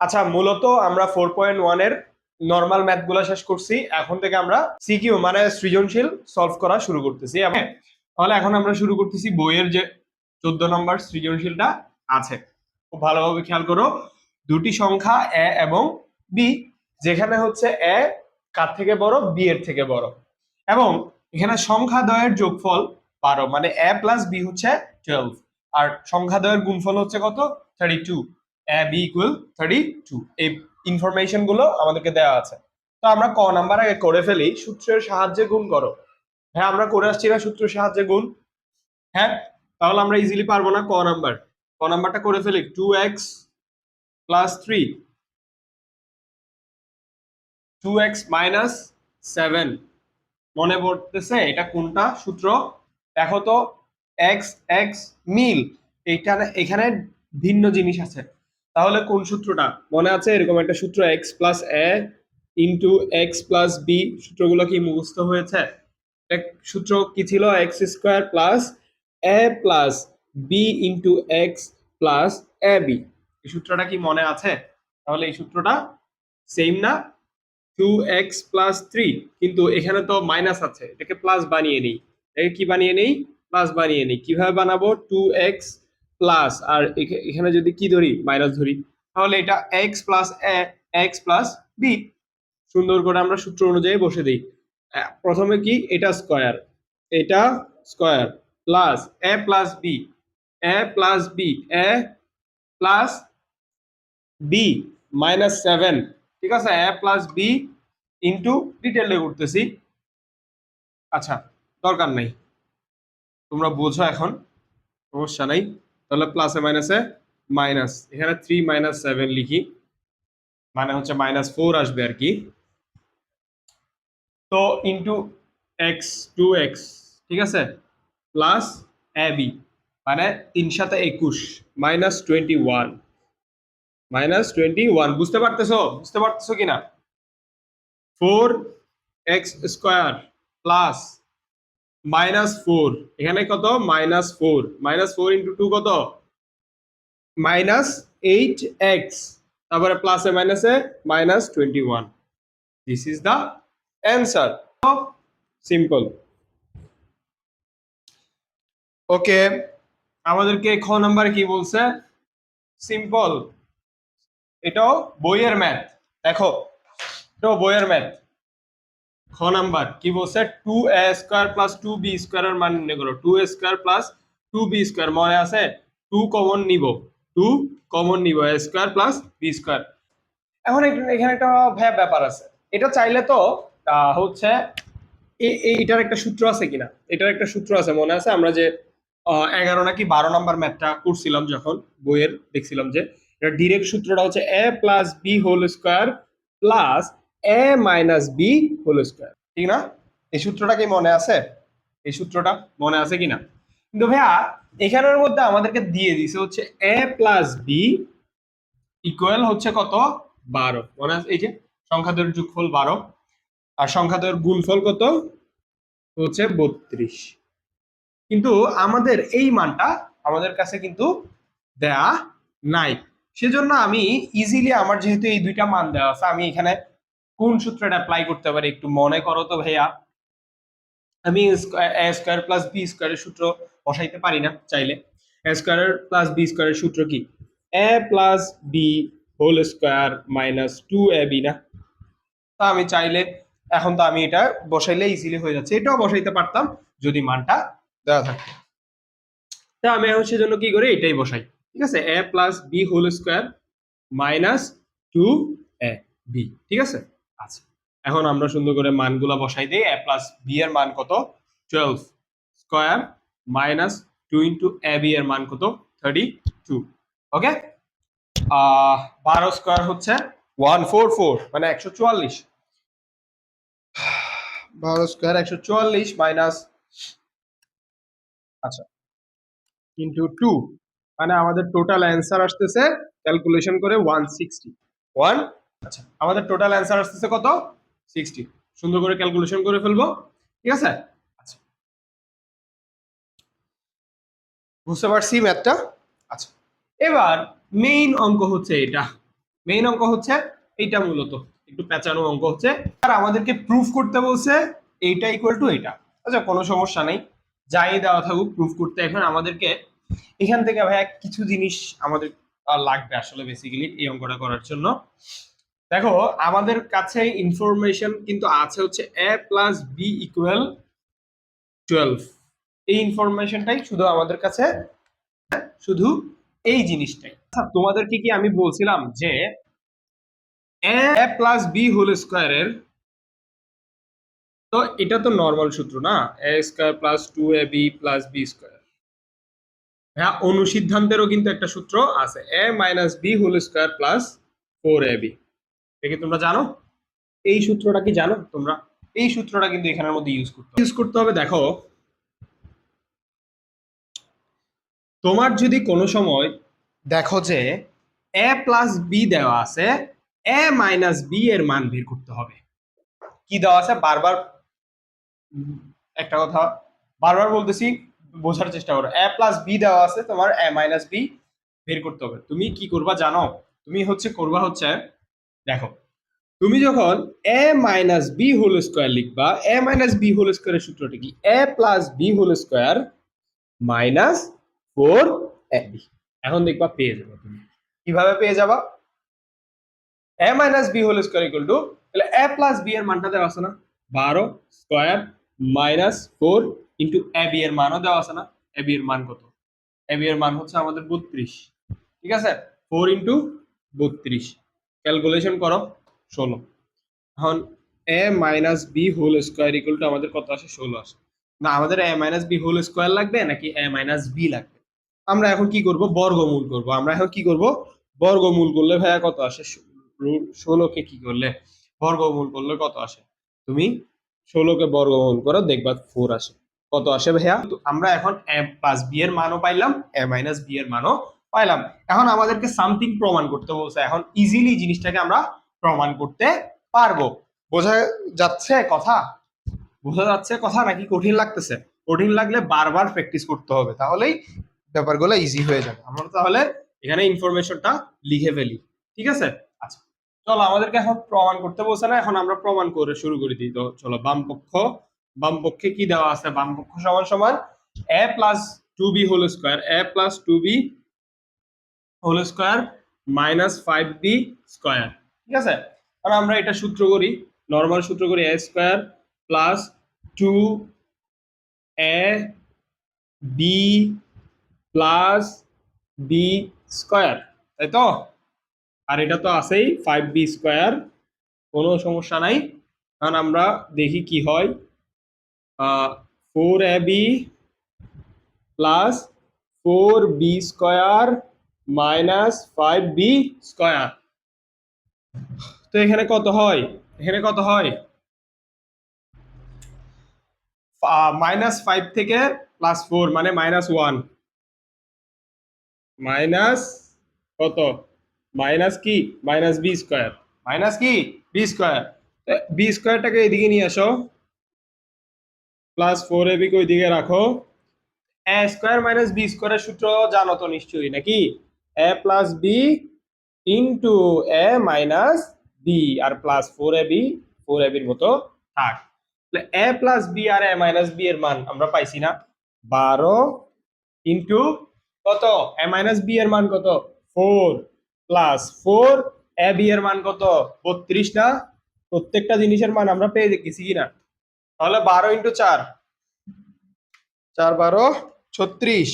আচ্ছা মূলত আমরা ফোর পয়েন্ট ওয়ান ওয়ানের নর্মাল ম্যাথগুলো শেষ করছি। এখন থেকে আমরা সিকিউ মানে সৃজনশীল সলভ করা শুরু করতেছি তাহলে এখন আমরা শুরু করতেছি বইয়ের যে চোদ্দ নম্বর সৃজনশীলটা আছে। খুব ভালোভাবে খেয়াল করো, দুটি সংখ্যা এ এবং বি যেখানে হচ্ছে এ কার থেকে বড় বি এর থেকে বড়। এবং এখানে সংখ্যা দ্বয়ের যোগফল বারো মানে এ প্লাস বি হচ্ছে টুয়েলভ আর সংখ্যা দ্বয়ের গুণফল হচ্ছে কত? Thirty two B equal thirty two এই ইনফরমেশনগুলো আমাদেরকে দেওয়া আছে। তো আমরা ক নাম্বার আগে করে ফেলি, সূত্রের সাহায্যে গুণ করো। হ্যাঁ আমরা করে আসছি না সূত্রের সাহায্যে গুণ। হ্যাঁ তাহলে আমরা ইজিলি পারব না ক নাম্বার ক নাম্বারটা করে ফেলি two X plus three two X minus seven মনে পড়তেছে এটা কোনটা? সূত্র। দেখো তো এক্স এক্স মিল। এইখানে এখানে ভিন্ন জিনিস আছে। তাহলে কোন সূত্রটা? মনে আছে এরকম একটা সূত্র X plus A into X plus B সূত্রগুলো কি মুখস্থ হয়েছে? এক সূত্র কি ছিল? X square plus A plus B into X plus A B এই সূত্রটা কি মনে আছে? তাহলে এই সূত্রটা সেম না? টু এক্স প্লাস থ্রি কিন্তু এখানে তো মাইনাস আছে। এটাকে প্লাস বানিয়ে নিই। এটাকে কি বানিয়ে নেই? প্লাস বানিয়ে নিই। কীভাবে বানাবো? টু এক্স প্লাস আর এখানে যদি কি ধরি? মাইনাস ধরি, তাহলে এটা X plus X plus B সুন্দর করে আমরা সূত্র অনুযায়ী বসে দিই। প্রথমে কি? এটা স্কোয়ার এটা square plus A plus B A plus B A plus B minus seven ঠিক আছে? এ প্লাস বি ইন্টু ডিটেলে করতেছি আচ্ছা দরকার নাই। তোমরা বোঝো এখন। সমস্যা নাই। তাহলে প্লাসে মাইনাসে মাইনাস এখানে থ্রি মাইনাস সেভেন লিখি মানে হচ্ছে মাইনাস ফোর আসবে আর কি। তো ইন্টু এক্স টু এক্স ঠিক আছে? প্লাস এ বি মানে তিন সাথে একুশ minus twenty one minus twenty one বুঝতে পারতেছো? বুঝতে পারতেছো কিনা? Four X square plus minus four. এখানে কত? Minus four. Minus four into two কত? Minus eight X. তারপরে প্লাসে মাইনাসে minus twenty one this is the answer simple okay আমাদেরকে খ নাম্বার কি বলছে? সিম্পল এটাও বইয়ের ম্যাথ দেখো, এটাও বইয়ের ম্যাথ খ নাম্বার, কি বলছে? Two A square plus two B স্কোয়ারের মান নির্ণয় করো। Two square plus two B square মনে আছে? টু কমন নিব। টু কমন নিব A square plus B square এখন এখানে- একটা ভ্যা- ব্যাপার আছে। এটা চাইলে তো হচ্ছে এটার একটা সূত্র আছে কিনা? এটার একটা সূত্র আছে, মনে আছে? আমরা যে এগারো নাকি বারো নাম্বার ম্যাথটা করছিলাম যখন, বইয়ের দেখছিলাম যে, এটা ডিরেক্ট সূত্রটা হচ্ছে A plus B whole square plus A minus B whole square ঠিক না? এই সূত্রটা কি মনে আছে? এই সূত্রটা মনে আছে কিনা কিন্তু ভাইয়া, এখানের মধ্যে আমাদেরকে দিয়ে দিছে হচ্ছে এ প্লাস বি ইকুয়াল হচ্ছে কত? বারো। মনে আছে? এই যে, সংখ্যাদের যোগফল বারো। আর সংখ্যাদের গুণফল কত? হচ্ছে বত্রিশ। কিন্তু আমাদের এই মানটা আমাদের কাছে কিন্তু দেয়া নাই। সেজন্য আমি ইজিলি আমার যেহেতু এই দুইটা মান দেওয়া আছে, আমি এখানে কোন সূত্রটা অ্যাপ্লাই করতে পারি একটু মনে করো তো ভাইয়া? আমি এ স্কোয়ার প্লাস বি স্কোয়ারের সূত্র বসাইতে পারি না চাইলে। এ স্কোয়ার প্লাস বি স্কোয়ারের সূত্র কি? A plus B whole square minus two A B না? তা আমি চাইলে, এখন তো আমি এটা বসাইলে ইজিলি হয়ে যাচ্ছে। এটাও বসাইতে পারতাম, যদি মানটা দেওয়া থাকতো তা আমি এখন সেজন্য কি করি? এটাই বসাই। ঠিক আছে? A plus B whole square minus two A B ঠিক আছে? আচ্ছা এখন আমরা সুন্দর করে মানগুলা বসাই দিই। এ প্লাস বি এর মান কত? Twelve square minus two into A B এর মান কত? থার্টি টু ওকে বারো স্কোয়ার হচ্ছে ওয়ান ফোর ফোর মানে একশো চুয়াল্লিশ। বারো স্কোয়ার একশো চুয়াল্লিশ মাইনাস আচ্ছা ইন্টু টু মানে আমাদের টোটাল অ্যান্সার আসতেছে ক্যালকুলেশন করে ওয়ান সিক্সটি ওয়ান আচ্ছা আমাদের টোটাল অ্যান্সার আসতেছে কত? সিক্সটি সুন্দর করে ক্যালকুলেশন করে ফেলব, ঠিক আছে? আচ্ছা। বুঝতে পারছি ম্যাথটা আচ্ছা। এবার মেইন অঙ্ক হচ্ছে এটা। মেইন অঙ্ক হচ্ছে এইটা মূলত। একটু পেঁচানো অঙ্ক হচ্ছে। আর আমাদেরকে প্রুফ করতে বলছে এইটা ইকুয়াল টু এইটা। আচ্ছা কোনো সমস্যা নেই। যাই দেওয়া থাকুক প্রুফ করতে এখন আমাদেরকে এখান থেকে ভাইয়া কিছু জিনিস আমাদের লাগবে আসলে বেসিক্যালি এই অঙ্কটা করার জন্য। দেখো, আমাদের কাছে ইনফরমেশন কিন্তু আছে হচ্ছে A plus B equal twelve এই ইনফরমেশনটাই শুধু আমাদের কাছে, শুধু এই জিনিসটাই। আচ্ছা তোমাদেরকে কি আমি বলছিলাম যে এ প্লাস বি হোল স্কোয়ারের তো এটা তো নর্মাল সূত্র না? A square plus two A B plus B square হ্যাঁ অনুসিদ্ধান্তেরও কিন্তু একটা সূত্র আছে। A minus B whole square plus four A B কি তোমরা জানো? এই সূত্রটা কি জানো? তোমরা এই সূত্রটা কিন্তু এখানের মধ্যে ইউজ করতে ইউজ করতে হবে, দেখো। তোমার যদি কোনো সময় দেখো যে এ প্লাস বি দেওয়া আছে এ মাইনাস বি এর মান বের করতে হবে। কি দেওয়া আছে? বারবার একটা কথা, বারবার বলতেছি, বোঝার চেষ্টা করো। এ প্লাস বি দেওয়া আছে তোমার এ মাইনাস বি বের করতে হবে। তুমি কি করবা জানো? তুমি হচ্ছে করবা হচ্ছে দেখো, তুমি যখন A minus B whole square লিখবা এ মাইনাস বি হোল স্কোয়ারের সূত্রটা কি? A plus B whole square minus four A B এখন দেখবা পেয়ে যাবে তুমি। কীভাবে পেয়ে যাবা? A minus B whole square equal to তাহলে এ প্লাস বি এর মানটা দেওয়া আছে না? বারো square minus four into A B এর মানও দেওয়া আছে না? এ বি এর মান কত? এ বি এর মান হচ্ছে আমাদের বত্রিশ। ঠিক আছে? ফোর ইন্টু বত্রিশ। ক্যালকুলেশন করো, ষোলো। এখন A minus B whole square equal to আমাদের কত আসে? ষোলো আসে। না, আমাদের A minus B whole square লাগবে নাকি এ মাইনাস বি লাগবে? আমরা এখন কি করব? বর্গমূল করব। আমরা এখন কি করব? বর্গমূল করলে ভাইয়া কত আসে? ষোলোকে কি করলে? বর্গমূল করলে কত আসে? তুমি ষোলোকে বর্গমূল করো, দেখবা ফোর আসে। কত আসে ভাইয়া? আমরা এখন এ প্লাস বি এর মানও পাইলাম এ মাইনাস বি এর মানও পাইলাম। এখন আমাদেরকে সামথিং প্রমাণ করতে বলছে। এখন ইজিলি জিনিসটাকে আমরা প্রমাণ করতে পারব। বোঝা যাচ্ছে কথা? বোঝা যাচ্ছে কথা নাকি কঠিন লাগতেছে? কঠিন লাগলে বারবার প্র্যাকটিস করতে হবে। তাহলেই ব্যাপারগুলো ইজি হয়ে যাবে। আমরা তাহলে এখানে ইনফরমেশনটা লিখে ফেলি। ঠিক আছে? আচ্ছা। চলো, আমাদেরকে এখন প্রমাণ করতে বলছে না? এখন আমরা প্রমাণ করে শুরু করে দিই। তো চলো, বাম পক্ষ। বাম পক্ষে কি দেওয়া আছে? বাম পক্ষ সমান সমান A plus two B whole square A plus two B whole square minus five B square ঠিক আছে? আর আমরা এটা সূত্র করি। নর্মাল সূত্র করি A square plus two A B plus B square তাই তো? আর এটা তো আছেই ফাইভ বি স্কোয়ার কোনো সমস্যা নাই। কারণ আমরা দেখি কি হয়। Four A B plus four B square minus five B square. তো এখানে কত হয়? এখানে কত হয়? মাইনাস ফাইভ থেকে প্লাস ফোর মানে মাইনাস ওয়ান। মাইনাস কত? মাইনাস কি? Minus B square. মাইনাস কি? B square. বি স্কোয়ারটাকে এদিকে নিয়ে আসো। প্লাস ফোর এ বিকে ওইদিকে রাখো। এ স্কোয়ার মাইনাস বি স্কোয়ারের সূত্র জানো তো নিশ্চয়ই, নাকি? A plus B into A minus B R plus four A B four A বির মতো থাক। এ প্লাস বি আর এ মাইনাস বি এর মান আমরা পাইছি না। বারো ইন্টু কত? এ মাইনাস বি এর মান কত? Four plus four A B এর মান কত? বত্রিশ না? প্রত্যেকটা জিনিসের মান আমরা পেয়ে গেছি কিনা? তাহলে বারো ইন্টু চার। চার বারো, ছত্রিশ।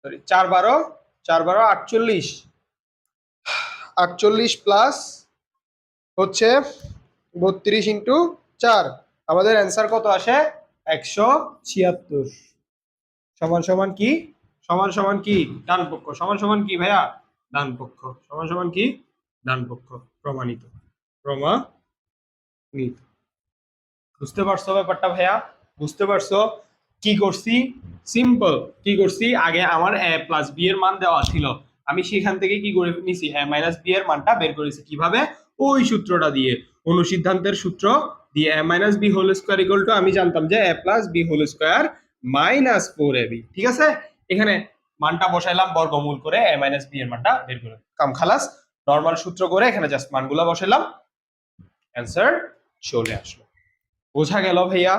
সরি চার বারো চার বারো, আটচল্লিশ। আটচল্লিশ প্লাস হচ্ছে বত্রিশ ইন্টু চার। আমাদের অ্যান্সার কত আসে? একশো ছিয়াত্তর। সমান সমান কি? সমান সমান কি? ডান পক্ষ। সমান সমান কি ভাইয়া? ডান পক্ষ। সমান সমান কি? ডান পক্ষ। প্রমাণিত। প্রমাণিত। বুঝতে পারছ ব্যাপারটা ভাইয়া? বুঝতে পারছ? কি করছি? সিম্পল কি করছি? আগে আমার এ প্লাস বি এর মান দেওয়া ছিল। আমি সেখান থেকে কি করে নিছি? এ মাইনাস বি এর মানটা বের করেছি কীভাবে? ওই সূত্রটা দিয়ে। অনুসিদ্ধান্তের সূত্র দিয়ে A minus B whole square equal to আমি জানতাম যে A plus B whole square minus four A B ঠিক আছে? এখানে মানটা বসাইলাম বর্গমূল করে এ মাইনাস বি এর মানটা বের করে। কাম খালাস নর্মাল সূত্র করে এখানে জাস্ট মানগুলা বসাইলাম। অ্যান্সার চলে আসলো। বোঝা গেল ভাইয়া?